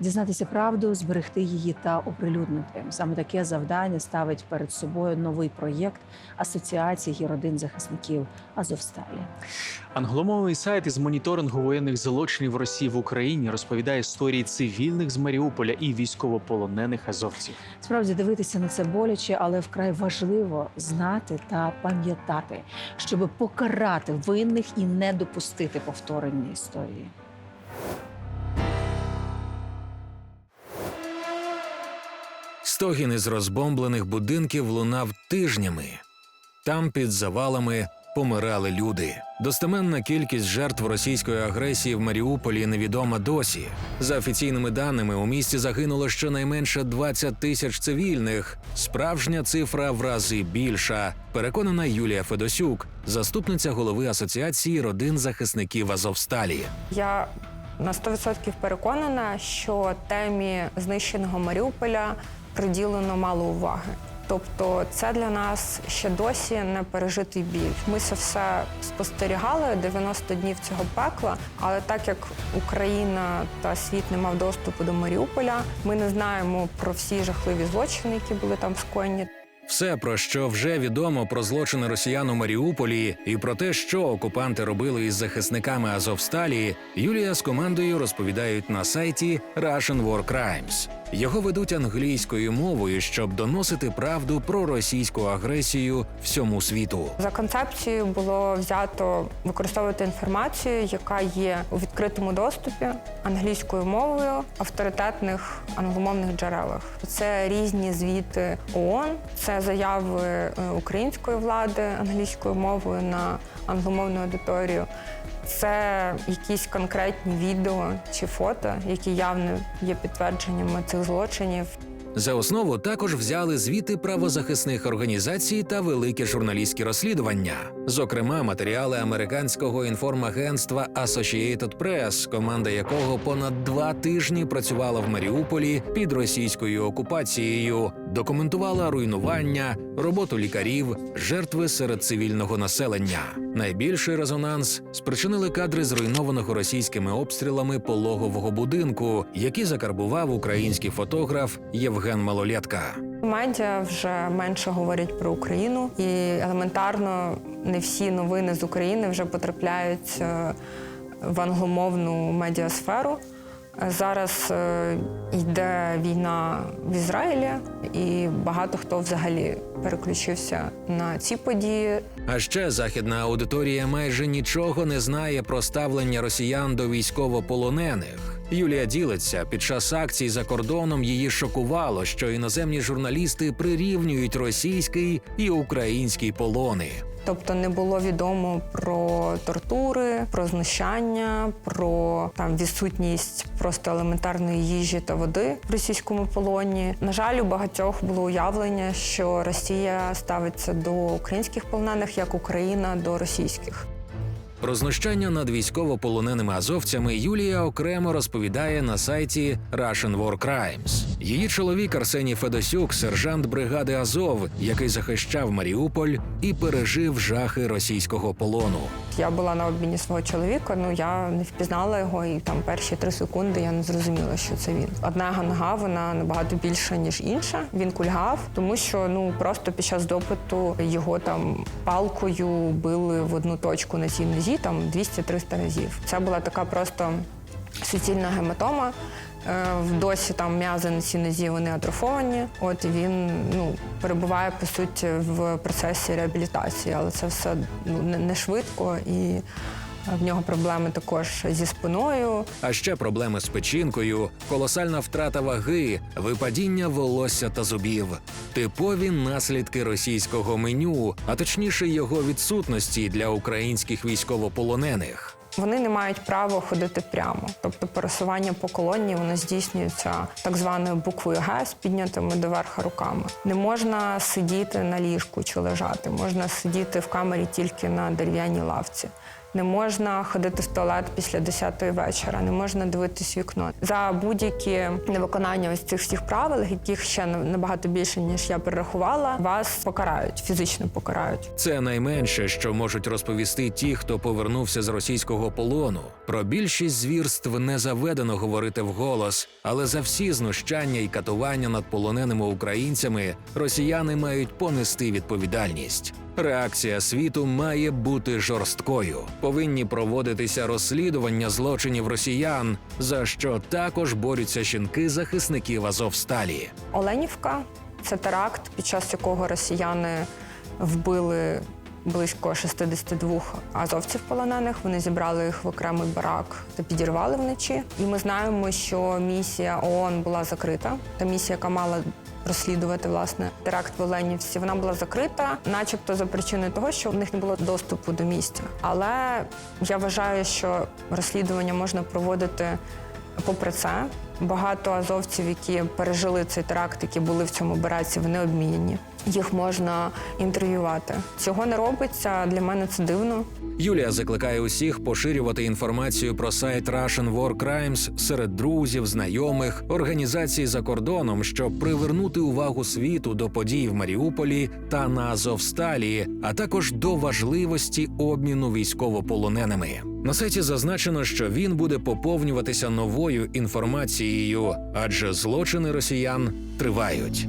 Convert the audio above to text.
дізнатися правду, зберегти її та оприлюднити. Саме таке завдання ставить перед собою новий проєкт асоціації родин захисників Азовсталі. Англомовний сайт із моніторингу воєнних злочинів Росії в Україні розповідає історії цивільних з Маріуполя і військовополонених азовців. Справді дивитися на це боляче, але вкрай важливо знати та пам'ятати, щоб покарати винних і не допустити повторення історії. Стогін із розбомблених будинків лунав тижнями. Там під завалами помирали люди. Достеменна кількість жертв російської агресії в Маріуполі невідома досі. За офіційними даними, у місті загинуло щонайменше 20 тисяч цивільних. Справжня цифра в рази більша. Переконана Юлія Федосюк, заступниця голови асоціації родин захисників Азовсталі. Я на 100% переконана, що темі знищеного Маріуполя приділено мало уваги. Тобто, це для нас ще досі не пережитий біль. Ми це все спостерігали 90 днів цього пекла. Але так як Україна та світ не мав доступу до Маріуполя, ми не знаємо про всі жахливі злочини, які були там скоєні. Все, про що вже відомо про злочини росіян у Маріуполі, і про те, що окупанти робили із захисниками Азовсталі, Юлія з командою розповідають на сайті Russian War Crimes. Його ведуть англійською мовою, щоб доносити правду про російську агресію всьому світу. За концепцією було взято використовувати інформацію, яка є у відкритому доступі англійською мовою авторитетних англомовних джерелах. Це різні звіти ООН, це заяви е, української влади англійською мовою на англомовну аудиторію. Це якісь конкретні відео чи фото, які явно є підтвердженнями цих злочинів. За основу також взяли звіти правозахисних організацій та великі журналістські розслідування, зокрема матеріали американського інформагентства Associated Press, команда якого понад два тижні працювала в Маріуполі під російською окупацією, документувала руйнування, роботу лікарів, жертви серед цивільного населення. Найбільший резонанс спричинили кадри зруйнованого російськими обстрілами пологового будинку, які закарбував український фотограф Євген Малолєтка. Медіа вже менше говорять про Україну, і елементарно не всі новини з України вже потрапляють е, в англомовну медіасферу. Зараз е, йде війна в Ізраїлі, і багато хто взагалі переключився на ці події. А ще західна аудиторія майже нічого не знає про ставлення росіян до військовополонених. Юлія ділиться під час акцій за кордоном її шокувало, що іноземні журналісти прирівнюють російський і український полони. Тобто не було відомо про тортури, про знущання, про там відсутність просто елементарної їжі та води в російському полоні. На жаль, у багатьох було уявлення, що Росія ставиться до українських полонених як Україна до російських. Про знущання над військовополоненими азовцями Юлія окремо розповідає на сайті Russian War Crimes. Її чоловік Арсеній Федосюк, сержант бригади Азов, який захищав Маріуполь і пережив жахи російського полону. Я була на обміні свого чоловіка. Ну я не впізнала його, і там перші три секунди я не зрозуміла, що це він. Одна його нога вона набагато більша ніж інша. Він кульгав, тому що ну просто під час допиту його там палкою били в одну точку на цій нозі, там 200-300 разів. Це була така просто суцільна гематома. Е, в Досі там м'язи на цій нозі вони атрофовані. От він ну перебуває по суті в процесі реабілітації, але це все ну не, не швидко і. В нього проблеми також зі спиною. А ще проблеми з печінкою, колосальна втрата ваги, випадіння волосся та зубів, типові наслідки російського меню, а точніше його відсутності для українських військовополонених. Вони не мають права ходити прямо. Тобто пересування по колонії воно здійснюється так званою буквою Г з піднятими доверха руками. Не можна сидіти на ліжку чи лежати, можна сидіти в камері тільки на дерев'яній лавці. Не можна ходити в туалет після 10-ї вечора, не можна дивитись вікно. За будь-які невиконання ось цих всіх правил, яких ще набагато більше ніж я перерахувала, вас покарають, фізично покарають. Це найменше, що можуть розповісти ті, хто повернувся з російського полону. Про більшість звірств не заведено говорити вголос, але за всі знущання і катування над полоненими українцями росіяни мають понести відповідальність. Реакція світу має бути жорсткою. Повинні проводитися розслідування злочинів росіян, за що також борються жінки захисників Азовсталі. Оленівка це теракт, під час якого росіяни вбили близько 62 азовців полонених. Вони зібрали їх в окремий барак та підірвали вночі. І ми знаємо, що місія ООН була закрита. Та місія, яка мала розслідувати власне теракт в Оленівці, вона була закрита, начебто за причиною того, що в них не було доступу до місця. Але я вважаю, що розслідування можна проводити попри це. Багато азовців, які пережили цей теракт, які були в цьому бараці, вони обмінені. Їх можна інтерв'ювати. Цього не робиться. Для мене це дивно. Юлія закликає усіх поширювати інформацію про сайт Russian War Crimes серед друзів, знайомих, організацій за кордоном, щоб привернути увагу світу до подій в Маріуполі та на Азовсталі, а також до важливості обміну військовополоненими. На сайті зазначено, що він буде поповнюватися новою інформацією, адже злочини росіян тривають.